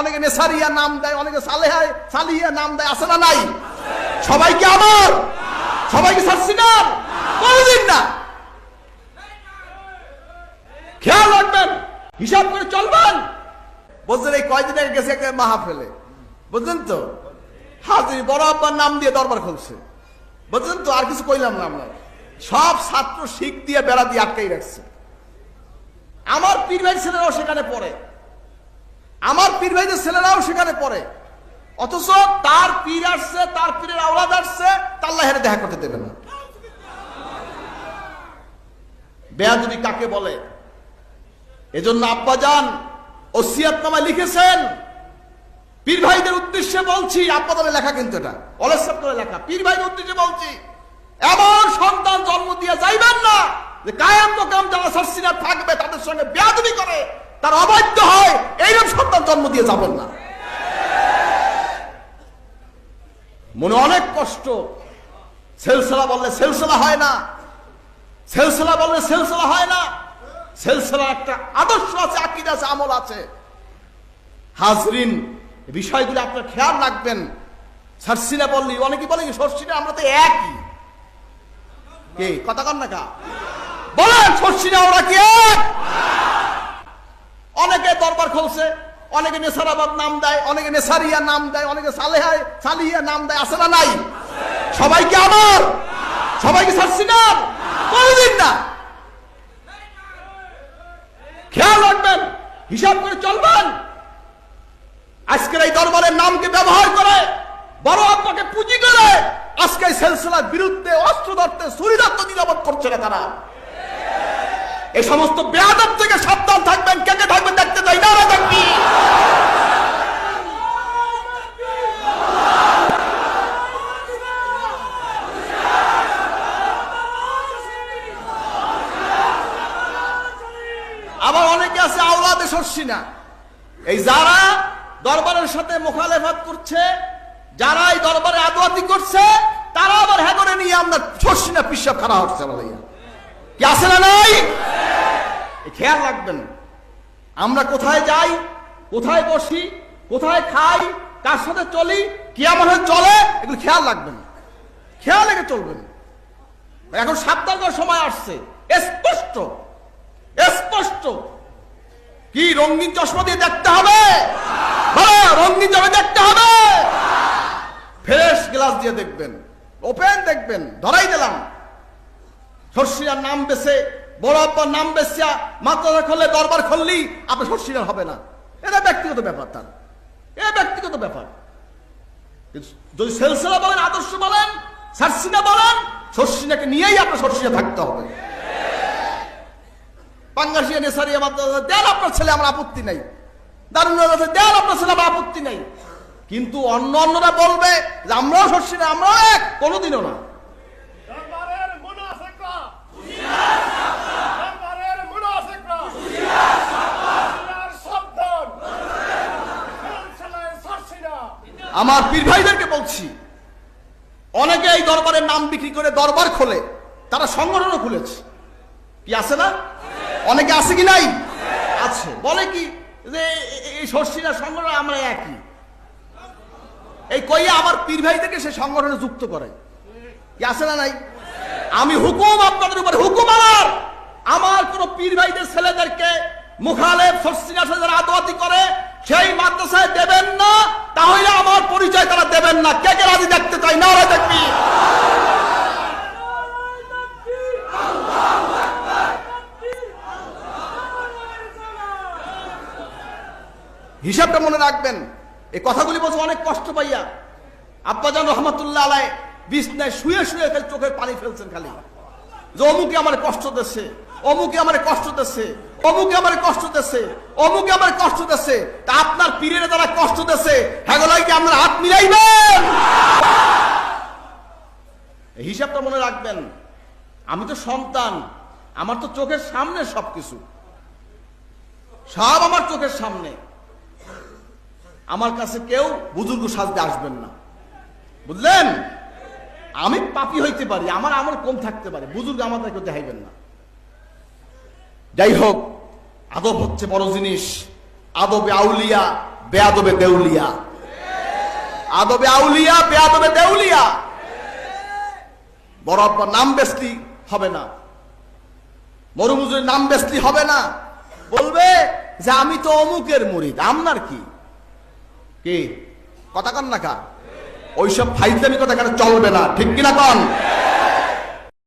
অনেকে নেসারিয়া নাম দেয়, অনেকে সালেহা সালিয়া নাম দেয়, আছে না নাই? সবাইকে আমার? সবাইকে ছাড়ছি না? কোনদিন না। খেয়াল রাখবেন, হিসাব করে চলবেন। বুঝলেন এই কয়দিন আগে গেছে একটা মাহফেলে? বুঝলেন তো? হাজির বড় আব্বার নাম দিয়ে দরবার খুলছে। বুঝলেন তো? আর কিছু কইলাম না আমরা। সব ছাত্র শিখ দিয়ে বেড়া দিয়ে আটকাই রাখছে। আমার পীর ভাই ছেলেরাও সেখানে পড়ে। আমার পীর ভাইদের ছেলেরাও সেখানে পড়ে। অথচ তার পীর আসছে, তার পীরের আওলাদ আসছে, তার লাহেরে দেখা করতে দেবে না। বেয়াদবি কাকে বলে? এজন্য আব্বাজান ওসিয়াতনামায় লিখেছেন, পীর ভাইদের উদ্দেশ্যে বলছি আব্বাজানের লেখা কিন্তু এটা অলেসব করে লেখা, পীর ভাইদের উদ্দেশ্যে বলছি, এমন সন্তান জন্ম দিয়ে যাইবেন না, যে কায়াম মোকাম যারা সরসিনা থাকবে, তাদের সঙ্গে বেয়াদবি করে। তার অবাধ্য হয় এইরকম সন্তান জন্ম দিয়ে যাবেন না। মনে অনেক কষ্ট। সেলসেলা বললে সেলসেলা হয় না। সেলসেলা বললে সেলসেলা হয় না। সেলসেলা একটা আদর্শ আছে, আকিদ আছে, আমল আছে। হাজরিন, বিষয়গুলো আপনার খেয়াল রাখবেন। সারসিনা বললি অনেকে বলে কি, সরসিনা, আমরা তো একই। কে? কথা কন না কা? বলেন, সরসিনা ওরা কি এক? অনেকে নেসারাবাদ নাম দেয়, অনেকে নেসারিয়া নাম দেয়, অনেকে সালেহা সালিয়া নাম দেয়, আছে না নাই? সবাইকে আমার? সবাইকে ছাড়ছি না কোনদিন না। খেয়াল রাখবেন, হিসাব করে চলবেন। আজকের এই দরবারের নামকে ব্যবহার করে বড় আব্বাকে পুঁজি করে আজকে এই সেলসেলার বিরুদ্ধে অস্ত্র ধরতে ধরতে নিরাপদ করছে না তারা। এই সমস্ত বেয়াদব থেকে সাবধান থাকবেন কে কে থাকবেন দেখতে চাই না থাকবি আবার অনেকে আছে শস্যি না। এই যারা দরবারের সাথে মোখালেফাত করছে যারা এই দরবারে আদোয়াতি করছে, তারা আবার হ্যাগরে নিয়ে আমরা শস্যি না পিসাব খারাপ হচ্ছে কি আছে না নাই? খেয়াল রাখবেন, আমরা কোথায় যাই, কোথায় বসি, কোথায় খাই, কার সাথে চলি, কি আমার চলে, এগুলো খেয়াল রাখবেন। খেয়াল রেখে চলবেন। এখন সাবধান সময় আসছে, স্পষ্ট। কি রঙিন চশমা দিয়ে দেখতে হবে? রঙিন চশমা দেখতে হবে। ফ্রেশ গ্লাস দিয়ে দেখবেন, ওপেন দেখবেন, ধরাই দিলাম। শর্ষিয়ার নাম বেছে, বড় আব্বার নাম বেসিয়া মাত্রা খুললে দরবার খুললি, আপনি শর্ষিয়ার হবে না। এটা ব্যক্তিগত ব্যাপার তার। এ ব্যক্তিগত ব্যাপার। যদি সেলসেলা বলেন, আদর্শ বলেন, সার্সিনা বলেন, সর্ষিনাকে নিয়েই আপনার সর্ষিয়া থাকতে হবে। পাঙ্গাসিয়া নেসারিয়া মাদ্রাসা দেন আপনার ছেলে আমার আপত্তি নাই। দারুণ দেন আপনার ছেলে আমার আপত্তি নাই। কিন্তু অন্য অন্যরা বলবে যে আমরাও শর্ষিনা আমরাও এক কোনোদিনও না। আমার পীর ভাইদেরকে বলছি অনেকে এই দরবারের নাম বিক্রি করে দরবার খোলে তারা সংগঠনও খুলেছে। কি আছে না? অনেকে আছে কি নাই? আছে। বলে কি যে এই শর্ষিনা সংগঠন আমরা একই। এই কইয়া আমার পীর ভাই থেকে সে সংগঠনে যুক্ত করে। কি আছে না নাই? আমি হুকুম আপনাদের উপরে হুকুম আমার। আমার কোন পীর ভাইদের ছেলেদেরকে মুখালেব সর্ষিনা যারা আদোয়াতি করে সেই মাদ্রাসায় দেবেন না তাহলে আমার পরিচয় তারা দেবেন না। কে কে রাজি দেখতে চাই না দেখবি হিসাবটা মনে রাখবেন। এই কথাগুলি বলছে অনেক কষ্ট পাইয়া। আব্বাজান রহমতুল্লাহ আলাই বিছনায় শুয়ে শুয়ে খালি চোখের পানি ফেলছেন খালি। যে অমুকে আমার কষ্ট দিচ্ছে, অমুকে আমার কষ্ট দিচ্ছে, অমুকে আমার কষ্ট দিচ্ছে, অমুকে আমার কষ্ট দিচ্ছে, তা আপনার পীরের যারা কষ্ট দিচ্ছে হ্যাগলাই কি আপনার হাত মিলাইবেন। হিসাবটা মনে রাখবেন। আমি তো সন্তান, আমার তো চোখের সামনে সবকিছু। সব আমার চোখের সামনে। আমার কাছে কেউ বুজুর্গ সাজতে আসবেন না। বুঝলেন? আমি পাপি হইতে পারি, আমার আমার কম থাকতে পারে, বুজুর্গ আমাদের কেউ দেখাইবেন না। যাই হোক আদব হচ্ছে বড় জিনিস। আদবে আউলিয়া, বেয়াদবে দেউলিয়া। আদবে আউলিয়া, বেয়াদবে দেউলিয়া। বড় আব্বার নাম বেসলি হবে না। মরুমুজুরের নাম বেসলি হবে না। বলবে যে, আমি তো অমুকের মুরিদ আপনার কি? কি? কথা কন না কা? ওইসব ফাইজলামি কথা কেন চলবে না? ঠিক কিনা কন?